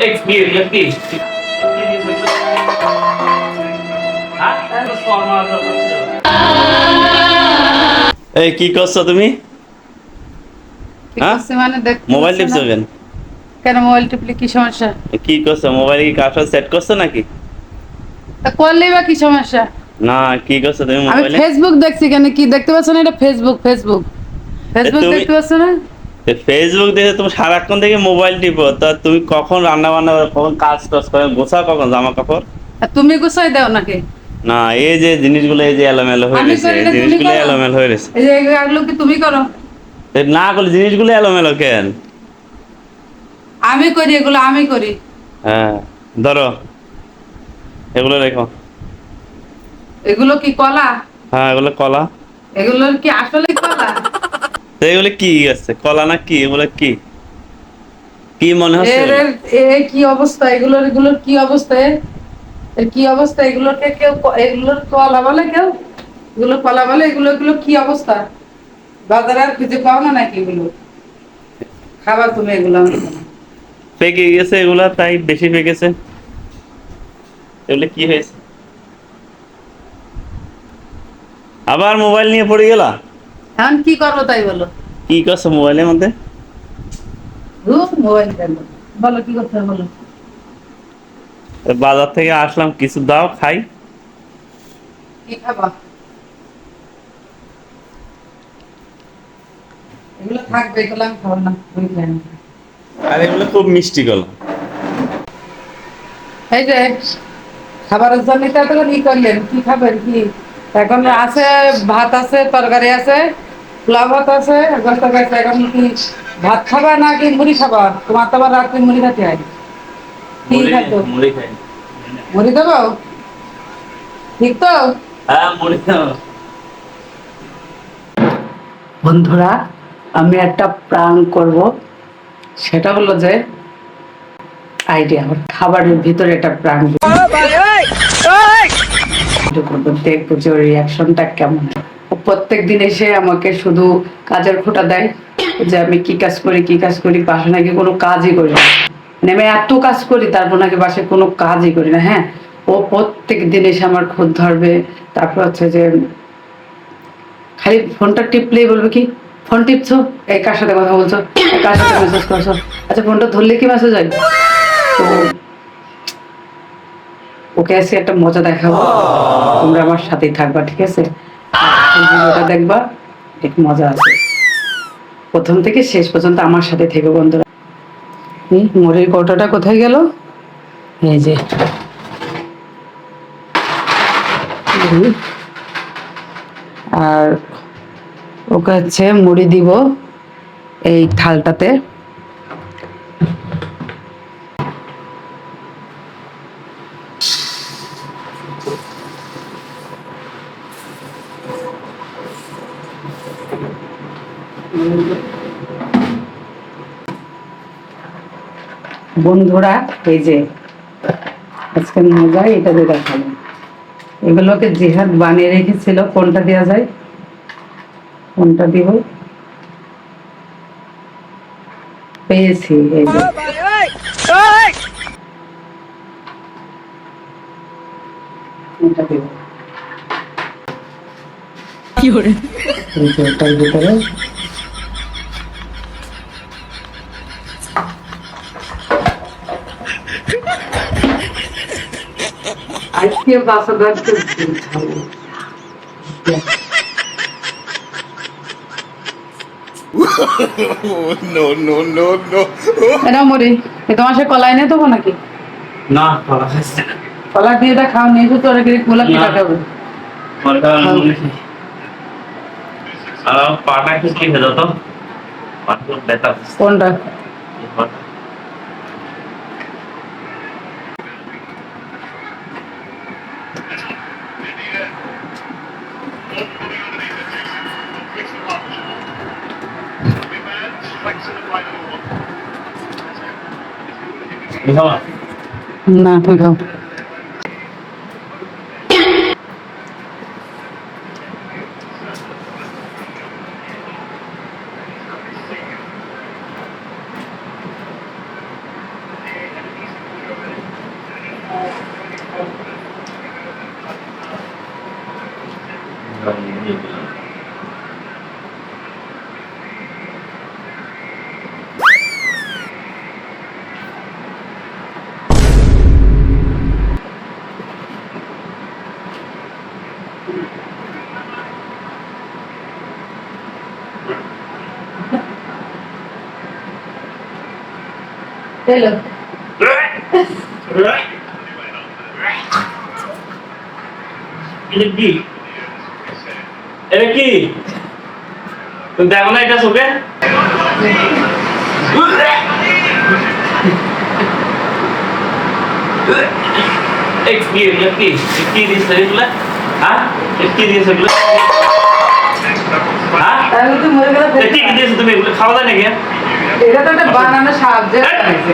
experience. এই কি করছ তুমি? কি হ্যাঁ? মানে মোবাইল টিপছো কেন কেন মোবাইল টিপলে কি সমস্যা? কি করছ? মোবাইল কি কার সেট করছ নাকি? তা করলেই বা কি সমস্যা? না কি করছ তুমি আমি ফেসবুক দেখছি কেন? কি দেখতে পাচ্ছ না এটা? ফেসবুক ফেসবুক ফেসবুক দেখতে পাচ্ছ না? ফেসবুক দেখে তুমি সারাক্ষণ থেকে মোবাইল টিপো তা তুমি কখন রান্না বান্না করো কখন কাজ টাজ করে গোছাও কখন জামা কাপড়? আর তুমি গুছাই দাও নাকি? না এই যে জিনিসগুলো এই যে এলোমেলো হয়ে আমি গেছে করি না, তুমি জিনিসগুলো করো। এলোমেলো হয়ে গেছে। এই যে এগুলো কি তুমি করো? এ না করলে জিনিসগুলো এলোমেলো কেন? আমি করি এগুলো আমি করি। হ্যাঁ ধরো এগুলো রেখো। এগুলো কি কলা? হ্যাঁ এগুলো কলা। এগুলো কি আসলে কলা? এগুলো কি আছে? কলা না কি? এগুলো কি? কি মনে হচ্ছে এর কি অবস্থা? এগুলোর এগুলোর কি অবস্থা? এর? কি অবস্থা? এগুলোকে কেউ এগুলোর কলা বলে কেউ? এগুলো কলা বলে? এগুলো এগুলো কি অবস্থা? বাজারে আর খুঁজে পাও না নাকি এগুলো? খাবার তুমি এগুলো। পেকে গেছে এগুলা তাই বেশি পেকেছে। এগুলো কি হয়েছে? আবার মোবাইল নিয়ে পড়ে গেলা? এখন কি করব তাই বলো? কি করছ মোবাইলের মধ্যে? মোবাইল বলো কি করতে বলো? বাজার থেকে আসলাম কিছু দাও খাই। কি খাবা? এগুলো থাকবে এগুলো আমি খাব না তুমি খাই না। আর এগুলো খুব মিষ্টি গলা। এই যে খাবারের জন্য তো ই করলেন কি খাবেন কি? এখন আছে ভাত আছে তরকারি আছে পোলা ভাত আছে এখন তরকারি এখন কি ভাত খাবা না কি মুড়ি খাবা? তোমার তো আবার রাত্রে মুড়ি খাতে হয়। কি খাদ্য মুড়ি দেবো? ঠিক তো? হ্যাঁ বন্ধুরা আমি একটা প্রাণ করব। সেটা হলো যে আইডিয়া খাবারের ভিতরে একটা প্রাণ করব দেখব যে ওর রিয়াকশনটা কেমন হয়। প্রত্যেক দিন এসে আমাকে শুধু কাজের খোটা দেয় যে আমি কি কাজ করি, কি কাজ করি বাসা নাকি কোনো কাজই করি না। মানে আমি এত কাজ করি, তারপর নাকি বাসায় কোনো কাজই করি না হ্যাঁ? ও প্রত্যেক দিন এসে আমার খোঁজ ধরবে, তারপর হচ্ছে যে খালি ফোনটা টিপলেই বলবে কি, ফোন টিপছো? এই কার সাথে কথা বলছো? কার সাথে মেসেজ করছ? আচ্ছা ফোনটা ধরলে কি মেসেজ হয়? তো ওকে আজকে একটা মজা দেখাবো। তোমরা আমার সাথেই থাকবা, ঠিক আছে? আর ভিডিওটা দেখবা একটু মজা আছে প্রথম থেকে শেষ পর্যন্ত আমার সাথে থেকে বন্ধুরা। এই মোড়ের কৌটাটা কোথায় গেল? এই যে। আর ওকে হচ্ছে মুড়ি দিব এই থালটাতে। বন্ধুরা এই যে আজকে মজা এটা দিয়ে দেখাবো। এগুলোকে জিহাদ বানিয়ে রেখেছিল কোনটা দেওয়া যায়? কোনটা দিব? পেয়েছি এই যে। এটা দিব? যে এটার ভিতরে আজকে বাসাদার এটা মরি এ তোমার সে কলাই নেই দেবো নাকি? না কলা খাইছে কলা দিয়ে এটা খাও নিয়ে তো পিঠা। খাব পাটা কি কোনটা? খাওয়া? না তুমি খাও হ্যালো এটা কি এটা কি তুমি দেখো না এটা চোখে এই কি এগুলো কি এ কি দিয়েছে এগুলো হ্যাঁ এ কি দিয়েছে এগুলো হ্যাঁ তাহলে তুই মরে গেলে এ কি দিয়েছে তুমি এগুলো খাওয়া যায় নাকি এটা তো একটা বানানো সাহায্য বানাইছে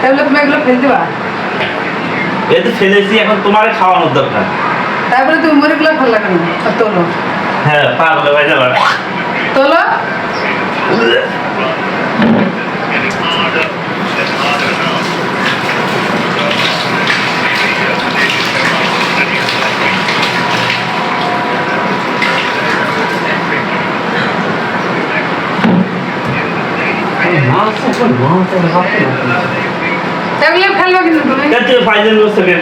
তাহলে তুমি এগুলো ফেলতে পার এ তো ফেলেছি এখন তোমার খাওয়ানোর দরকার। তারপরে তুমি মুড়িগুলো ফেললা কেন? তোলো। হ্যাঁ পাগলে ভাই যাবার। তোলো এগুলো ফেলবা কিন্তু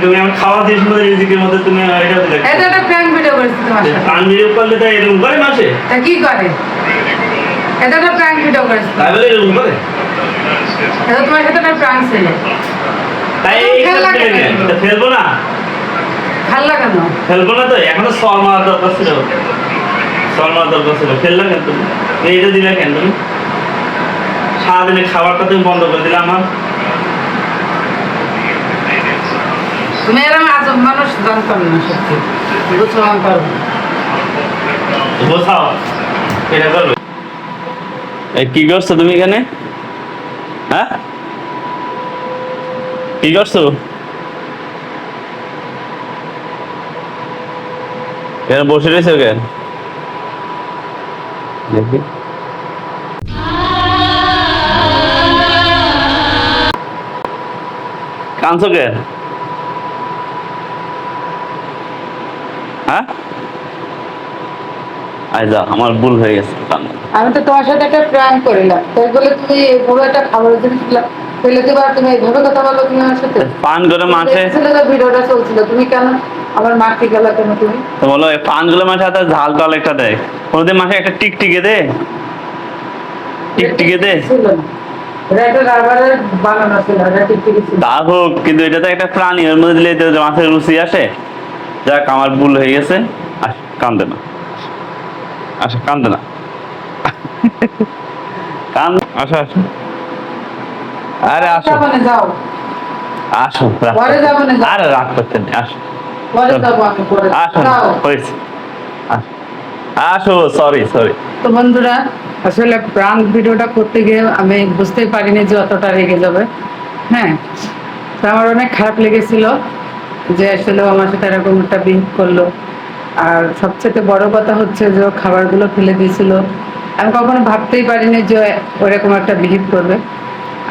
তুমি। আমার খাওয়া রিজিকের মধ্যে তুমি এটা এটা একটা প্র্যাঙ্ক ভিডিও করেছি তোমার সাথে। কান ভিডিও করলে তো এরকম করে মাসে? তা কি করে? এটা একটা প্র্যাঙ্ক ভিডিও করেছি। তাই বলে এরকম করে? এটা তোমার সাথে একটা প্র্যাঙ্ক ছিল। তাই এখন এই খেলা কাজ করে কেন? কেন? তা ফেলব না। ভালো কেন? ফেলব না তো এখনও সর মারার দরকার ছিল। সর মারার দরকার ছিল। ফেললা কেন তুমি? এইটা দিলে কেন তুমি? সারাদিনে খাবারটা তুমি বন্ধ করে দিলে আমার। আজব মানুষ জানতাম না সত্যি। বুঝলাম পারব বোঝাও। এটা করবে। কি করছ তুমি এখানে? হ্যাঁ? কি করছ? এখানে বসে রয়েছে কেন? দেখি। কাঁদছো কেন হ্যাঁ যা আমার ভুল হয়ে গেছে আমি তো তোমার সাথে একটা প্র্যাঙ্ক করিলাম। তাই বলে তুমি একটা খাবারের ফেলে দেবা তুমি এইভাবে কথা বলো তুমি আমার সাথে পান করে মাঠে ভিডিওটা চলছিল তুমি কেন আমার মাকে গেল কেন তুমি? তো বলো এই পানগুলো মাঠে হাতে ঝাল টাল একটা দেয়। কোনোদিন মাঠে একটা টিকটিকে দে। টিকটিকে দে। ছিল না। তা হোক কিন্তু এটা তো একটা প্রাণী ওর মধ্যে দিলে মাছের রুচি আসে। যাক আমার ভুল হয়ে গেছে। কান্দে না। আসো কান্দে না। কান আসো আসো। আরে আসো। যাব না, যাও। আসো পরে যাব না, আরে রাগ করতে নেই আসো। পরে যাব আমি পরে। আসো হয়েছে। আসো। আসো সরি সরি তো বন্ধুরা আসলে প্রাঙ্ক ভিডিওটা করতে গিয়ে আমি বুঝতেই পারিনি যে অতটা রেগে যাবে। হ্যাঁ তো আমার অনেক খারাপ লেগেছিল যে আসলে আমার সাথে এরকম একটা বিহেভ করল। আর সবচেয়ে বড় কথা হচ্ছে যে খাবারগুলো ফেলে দিয়েছিল। আমি কখনো ভাবতেই পারিনি যে ওরকম একটা বিহেভ করবে।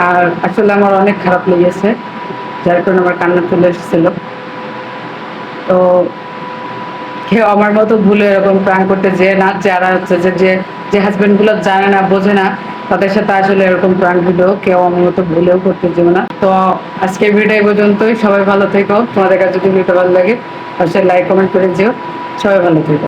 আর আসলে আমার অনেক খারাপ লেগেছে, যার কারণে আমার কান্না চলে এসেছিল। তো কেউ আমার মতো ভুলে এরকম প্রাণ করতে যে না, যারা হচ্ছে যে যে যে হাজবেন্ডগুলো জানে না, বোঝে না, তাদের সাথে আসলে এরকম প্রাণ ভিডিও কেউ আমার মতো ভুলেও করতে যেও না। তো আজকে ভিডিও এই পর্যন্তই, সবাই ভালো থেকো। তোমাদের কাছে যদি ভিডিও ভালো লাগে, অবশ্যই লাইক কমেন্ট করে যেও। সবাই ভালো থেকো।